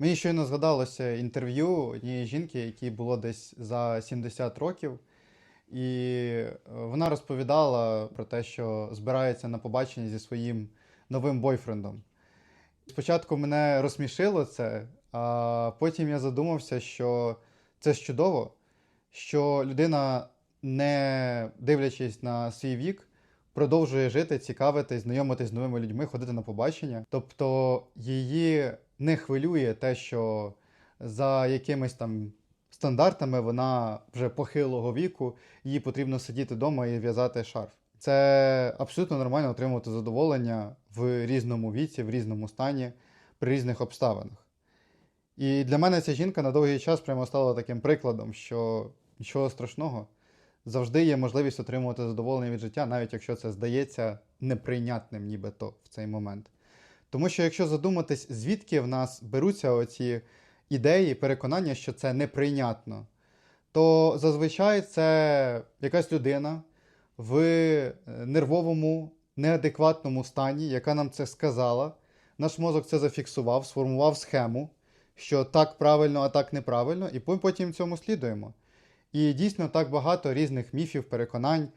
Мені щойно згадалося інтерв'ю однієї жінки, якій було десь за 70 років, і е, вона розповідала про те, що збирається на побачення зі своїм новим бойфрендом. Спочатку мене розсмішило це, а потім я задумався, що це чудово, що людина, не дивлячись на свій вік, продовжує жити, цікавитись, знайомитись з новими людьми, ходити на побачення. Тобто її не хвилює те, що за якимись там стандартами вона вже похилого віку, їй потрібно сидіти вдома і в'язати шарф. Це абсолютно нормально отримувати задоволення в різному віці, в різному стані, при різних обставинах. І для мене ця жінка на довгий час прямо стала таким прикладом, що нічого страшного, завжди є можливість отримувати задоволення від життя, навіть якщо це здається неприйнятним, нібито в цей момент. Тому що якщо задуматись, звідки в нас беруться оці ідеї, переконання, що це неприйнятно, то зазвичай це якась людина в е, нервовому, неадекватному стані, яка нам це сказала. Наш мозок це зафіксував, сформував схему, що так правильно, а так неправильно, і потім цьому слідуємо. І дійсно так багато різних міфів, переконань,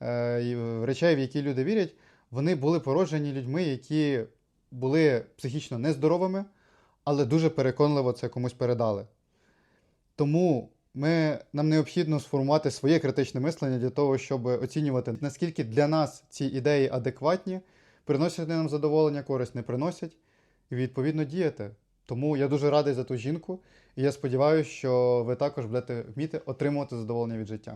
е, і, речей, в які люди вірять, вони були породжені людьми, які були психічно нездоровими, але дуже переконливо це комусь передали. Тому ми, нам необхідно сформувати своє критичне мислення для того, щоб оцінювати, наскільки для нас ці ідеї адекватні, приносять нам задоволення, користь не приносять, і відповідно діяти. Тому я дуже радий за ту жінку, і я сподіваюся, що ви також будете вміти отримувати задоволення від життя.